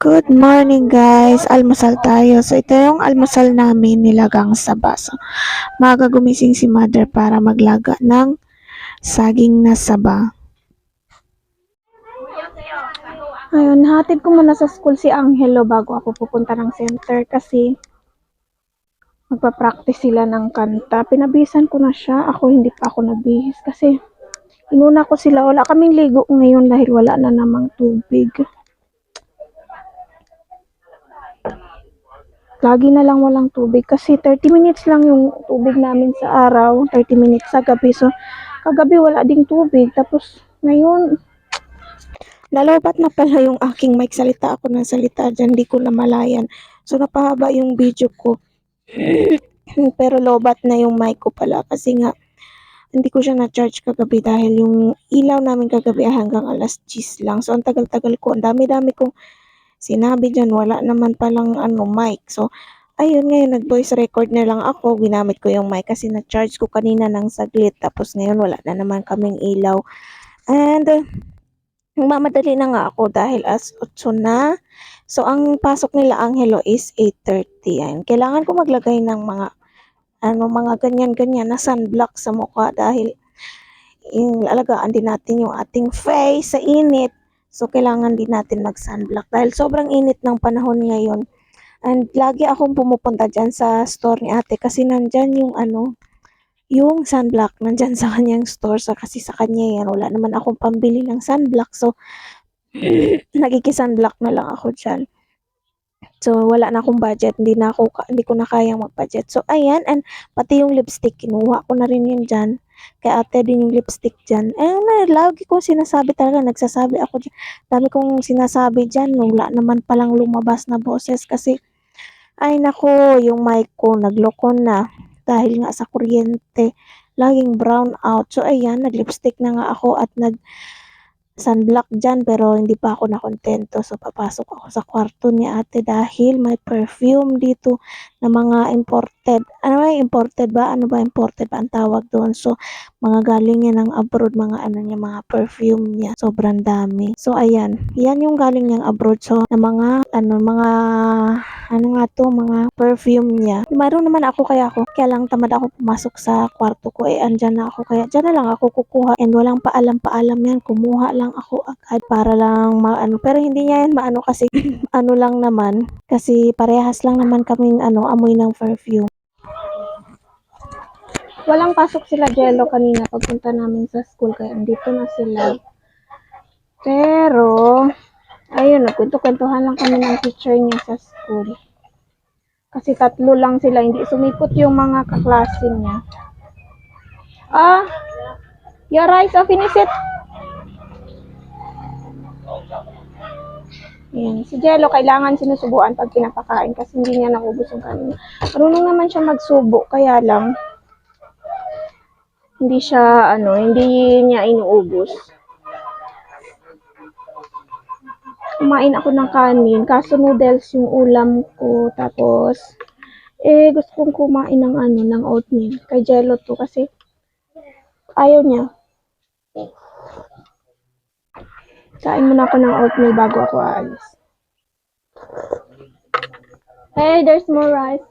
Good morning guys! Almusal tayo. So ito yung almusal namin nilagang sa baso. Maga gumising si mother para maglaga ng saging na saba. Ayun, hatid ko muna sa school si Angelo bago ako pupunta ng center kasi magpa-practice sila ng kanta. Pinabisan ko na siya. Ako hindi pa ako nabihis kasi inuna ko sila. Wala kaming ligo ngayon dahil wala na namang tubig. Lagi na lang walang tubig kasi 30 minutes lang yung tubig namin sa araw, 30 minutes sa gabi. So, kagabi wala ding tubig. Tapos, ngayon, nalobat na pala yung aking mic. Salita ako ng salita dyan, di ko na malayan. So, napahaba yung video ko. Pero lobat na yung mic ko pala kasi nga, hindi ko siya na-charge kagabi dahil yung ilaw namin kagabi hanggang alas 10 lang. So, ang tagal-tagal ko, ang dami-dami kong sinabi dyan, wala naman palang ano, mic. So, ayun, ngayon, nag-voice record na lang ako. Ginamit ko yung mic kasi na-charge ko kanina ng saglit. Tapos ngayon, wala na naman kaming ilaw. And, uh, mamadali na nga ako dahil as 8 na. So, ang pasok nila Angelo is 8.30. Ayan. Kailangan ko maglagay ng mga ano, mga ganyan-ganyan na sunblock sa mukha dahil yung alagaan din natin yung ating face sa init. So, kailangan din natin mag-sunblock dahil sobrang init ng panahon ngayon. And lagi akong pumupunta dyan sa store ni ate kasi nandyan yung ano, yung sunblock nandyan sa kanyang store. So, kasi sa kanya yan, wala naman akong pambili ng sunblock. So, nagkikisunblock na lang ako dyan. So, wala na akong budget. Hindi na ako, hindi ko na kayang mag-budget. So, ayan. And pati yung lipstick, kinuha ko na rin yun dyan. Kay ate din yung lipstick dyan. Eh, na, lagi ko sinasabi talaga, nagsasabi ako dyan. Dami kong sinasabi dyan, wala naman palang lumabas na boses kasi, ay nako, yung mic ko nagloko na dahil nga sa kuryente, laging brown out. So, ayan, nag-lipstick na nga ako at nag sunblock dyan pero hindi pa ako nakontento. So, papasok ako sa kwarto ni ate dahil may perfume dito na mga imported. Ano ba imported ba? Ano ba imported ba ang tawag doon? So, mga galing yan ng abroad, mga ano niya, mga perfume niya. Sobrang dami. So, ayan. Yan yung galing niyang abroad. So, na mga, ano, mga, ano nga to, mga perfume niya. Mayroon naman ako kaya ako, kaya lang tamad ako pumasok sa kwarto ko. Eh, andyan na ako. Kaya dyan na lang ako kukuha. And walang paalam-paalam yan. Kumuha lang ako agad para lang maano. Pero hindi niya yan maano kasi ano lang naman. Kasi parehas lang naman kaming ano, amoy ng perfume. Walang pasok sila Jello kanina pagpunta namin sa school kaya andito na sila. Pero, ayun, nagkwento-kwentuhan lang kami ng teacher niya sa school. Kasi tatlo lang sila, hindi sumipot yung mga kaklase niya. Ah, your rice, oh, finish it. Ayan. Si Jello, kailangan sinusubuan pag pinapakain kasi hindi niya naubos yung kanin. Marunong naman siya magsubo, kaya lang, hindi siya, ano, hindi niya inuubos. Kumain ako ng kanin, kaso noodles yung ulam ko, tapos, eh, gusto kong kumain ng, ano, ng oatmeal. Kay Jello to, kasi, ayaw niya. Kain muna ako ng oatmeal bago ako aalis. Hey, there's more rice.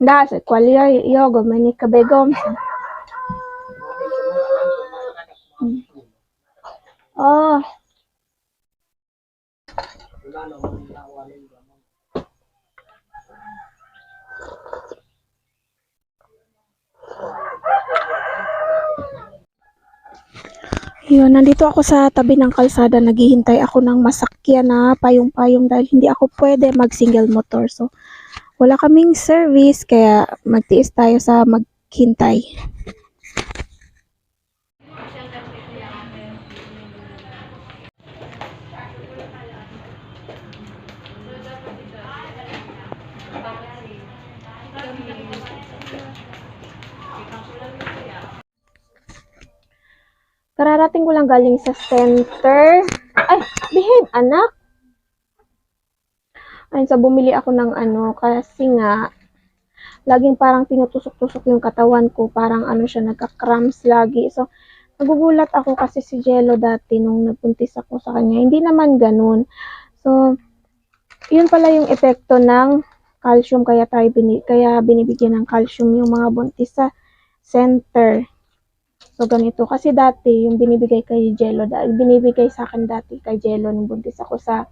That's it. ¿Cuál yo, yo gomani kabegom? Oh. Yun, nandito ako sa tabi ng kalsada, naghihintay ako ng masakyan na payong-payong dahil hindi ako pwede mag-single motor. So, wala kaming service, kaya magtiis tayo sa maghintay. Kararating ko lang galing sa center. Ay, behave, anak! Ayun, sa bumili ako ng ano, kasi nga, laging parang tinutusok-tusok yung katawan ko, parang ano siya, nagka-cramps lagi. So, nagugulat ako kasi si Jello dati nung nagpuntis ako sa kanya. Hindi naman ganun. So, yun pala yung epekto ng calcium kaya tayo bini, kaya binibigyan ng calcium yung mga buntis sa center. So, ganito. Kasi dati, yung binibigay kay Jello, binibigay sa akin dati kay Jello nung buntis ako sa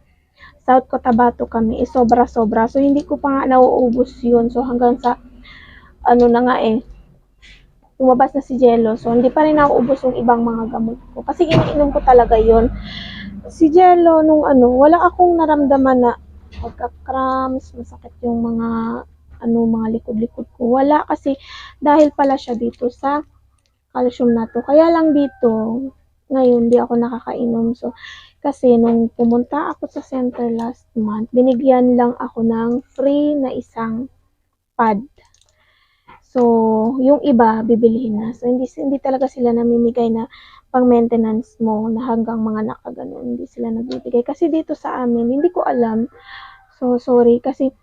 South Cotabato kami, is sobra-sobra. So, hindi ko pa nga nauubos yun. So, hanggang sa, ano na nga eh, lumabas na si Jello. So, hindi pa rin nauubos yung ibang mga gamot ko. Kasi iniinom ko talaga yun. Si Jello, nung ano, wala akong naramdaman na pagka-cramps, masakit yung mga, ano, mga likod-likod ko. Wala kasi, dahil pala siya dito sa calcium na to. Kaya lang dito, ngayon, di ako nakakainom. So, kasi nung pumunta ako sa center last month, binigyan lang ako ng free na isang pad. So, yung iba, bibilihin na. So, hindi, hindi talaga sila namimigay na pang maintenance mo na hanggang mga nakaganon. Hindi sila nagbibigay. Kasi dito sa amin, hindi ko alam. So, sorry. Kasi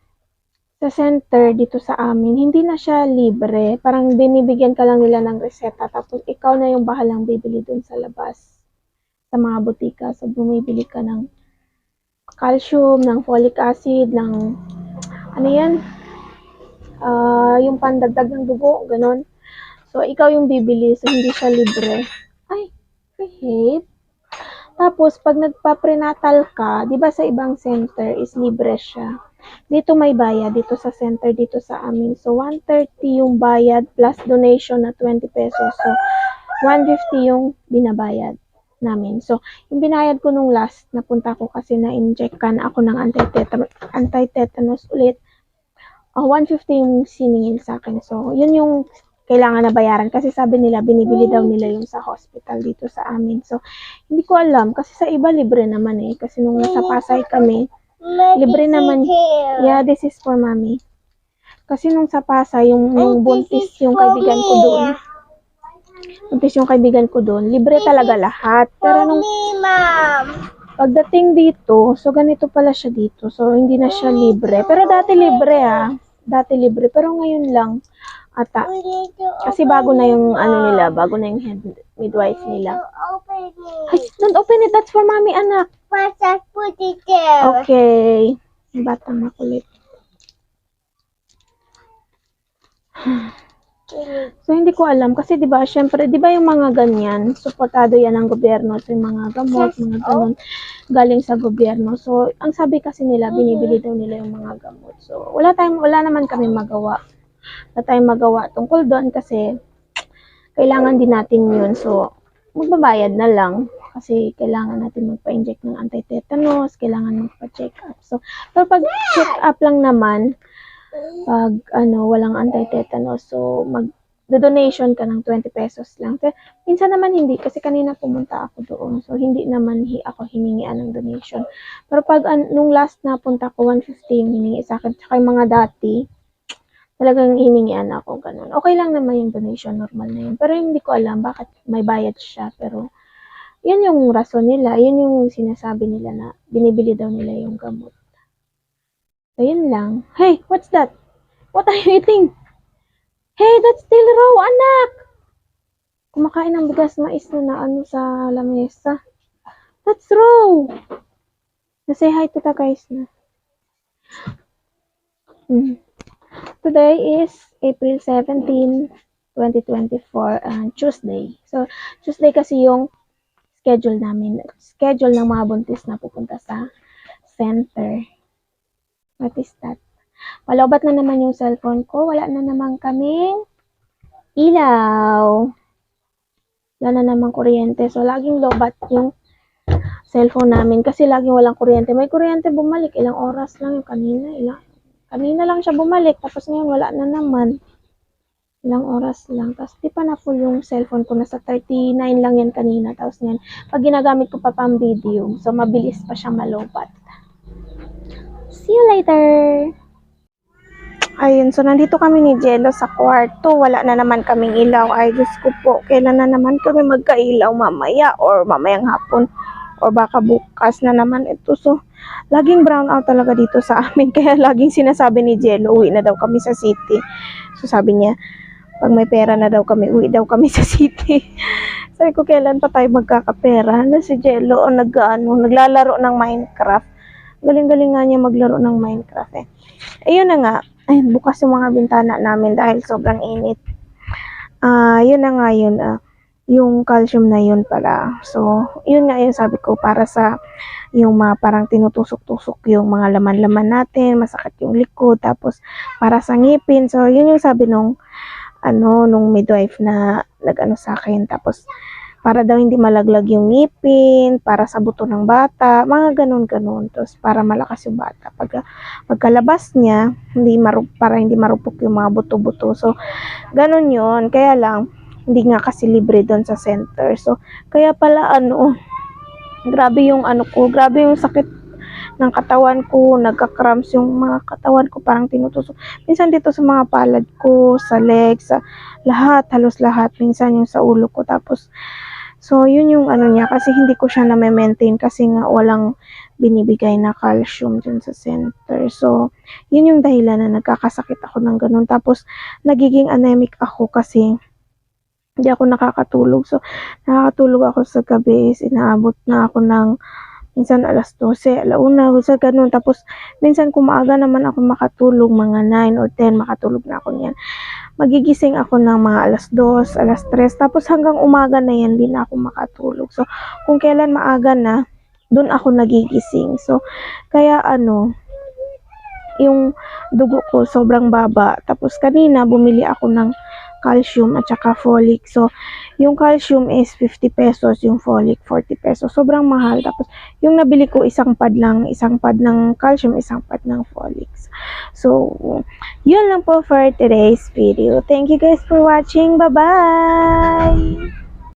sa center dito sa amin, hindi na siya libre. Parang binibigyan ka lang nila ng reseta. Tapos, ikaw na yung bahalang bibili dun sa labas. Sa mga butika. So, bumibili ka ng calcium, ng folic acid, ng ano yan? Ah, yung pandagdag ng dugo, ganon. So, ikaw yung bibili, so hindi siya libre. Ay, behave. Tapos, pag nagpa-prenatal ka, di ba sa ibang center is libre siya. Dito may bayad, dito sa center, dito sa amin. So, 130 yung bayad plus donation na 20 pesos. So, 150 yung binabayad namin. So, yung binayad ko nung last, napunta ko kasi na-injectan ako ng anti-tetanus, anti-tetanus ulit. Ah, 150 yung siningil sa akin. So, yun yung kailangan na bayaran kasi sabi nila binibili daw nila yung sa hospital dito sa amin. So, hindi ko alam kasi sa iba libre naman eh. Kasi nung nasa Pasay kami, libre naman. Yeah, this is for mommy. Kasi nung sa Pasay, yung, yung buntis yung kaibigan ko doon. Buntis yung kaibigan ko doon. Libre talaga lahat. Pero nung ma'am. pagdating dito, so ganito pala siya dito. So, hindi na siya libre. Pero dati libre ah. Dati libre. Pero ngayon lang, ata. Kasi bago na yung ano nila, bago na yung head midwife nila. Ay, don't open it. That's for mommy, anak. Put it there. Okay. Bata makulit. So, hindi ko alam. Kasi, di ba, syempre, di ba yung mga ganyan, suportado yan ng gobyerno. So, yung mga gamot, mga ganun, galing sa gobyerno. So, ang sabi kasi nila, binibili daw nila yung mga gamot. So, wala tayong, wala naman kami magawa. Wala tayong magawa tungkol doon kasi, kailangan din natin yun. So, magbabayad na lang. Kasi, kailangan natin magpa-inject ng anti-tetanus, kailangan magpa-check up. So, pero pag check up lang naman, pag ano, walang anti-tetanus. So, mag donation ka ng 20 pesos lang. Pero, minsan naman hindi kasi kanina pumunta ako doon. So, hindi naman hi ako hiningian ng donation. Pero pag an- nung last na punta ko, 150 yung hiningi sa akin. Tsaka yung mga dati, talagang hiningian ako. Ganun. Okay lang naman yung donation. Normal na yun. Pero hindi ko alam bakit may bayad siya. Pero, yun yung rason nila. Yun yung sinasabi nila na binibili daw nila yung gamot. So, yun lang. Hey, what's that? What are you eating? Hey, that's still raw, anak! Kumakain ng bigas mais na na ano sa lamesa. That's raw! Na-say hi to the guys na. Hmm. Today is April 17, 2024, and Tuesday. So, Tuesday kasi yung schedule namin. Schedule ng mga buntis na pupunta sa center. What is that? Malobat na naman yung cellphone ko. Wala na naman kaming ilaw. Wala na naman kuryente. So, laging lobat yung cellphone namin kasi laging walang kuryente. May kuryente bumalik. Ilang oras lang yung kanina. Ilang, kanina lang siya bumalik. Tapos ngayon wala na naman. Ilang oras lang. Tapos di pa na full yung cellphone ko. Nasa 39 lang yan kanina. Tapos ngayon, pag ginagamit ko pa pang video, so mabilis pa siya malobat. See you later! Ayun, so nandito kami ni Jello sa kwarto. Wala na naman kaming ilaw. Ay, Diyos ko po, kailan na naman kami magkailaw mamaya or mamayang hapon or baka bukas na naman ito. So, laging brown out talaga dito sa amin. Kaya laging sinasabi ni Jello, uwi na daw kami sa city. So, sabi niya, pag may pera na daw kami, uwi daw kami sa city. Sabi ko, kailan pa tayo magkakapera? Na si Jello o nag, ano, naglalaro ng Minecraft. Galing-galing nga niya maglaro ng Minecraft eh. Ayun na nga. Ay, bukas yung mga bintana namin dahil sobrang init. Ah, yun na nga yun. ah, yung calcium na yun pala. So, yun nga yung sabi ko para sa yung mga parang tinutusok-tusok yung mga laman-laman natin, masakit yung likod, tapos para sa ngipin. So, yun yung sabi nung ano, nung midwife na nag-ano sa akin. Tapos, para daw hindi malaglag yung ngipin, para sa buto ng bata, mga ganun-ganun. Tapos, para malakas yung bata. Pag, pagkalabas niya, hindi marup, para hindi marupok yung mga buto-buto. So, ganun yun. Kaya lang, hindi nga kasi libre doon sa center. So, kaya pala ano, grabe yung ano ko, grabe yung sakit ng katawan ko, nagka-cramps yung mga katawan ko, parang tinutusok. Minsan dito sa mga palad ko, sa legs, sa lahat, halos lahat. Minsan yung sa ulo ko. Tapos, so yun yung ano niya, kasi hindi ko siya na-maintain kasi nga walang binibigay na calcium dun sa center. So, yun yung dahilan na nagkakasakit ako ng ganun. Tapos, nagiging anemic ako kasi hindi ako nakakatulog. So, nakakatulog ako sa gabi. is Inaabot na ako ng minsan alas 12, alauna, sa ganun. Tapos, minsan kung naman ako makatulog, mga 9 or 10, makatulog na ako niyan. Magigising ako ng mga alas 2, alas 3. Tapos, hanggang umaga na yan, din ako makatulog. So, kung kailan maaga na, dun ako nagigising. So, kaya ano, yung dugo ko sobrang baba. Tapos kanina bumili ako ng calcium at saka folic. So, yung calcium is 50 pesos, yung folic 40 pesos. Sobrang mahal. Tapos, yung nabili ko isang pad lang, isang pad ng calcium, isang pad ng folic. So, yun lang po for today's video. Thank you guys for watching. Bye-bye!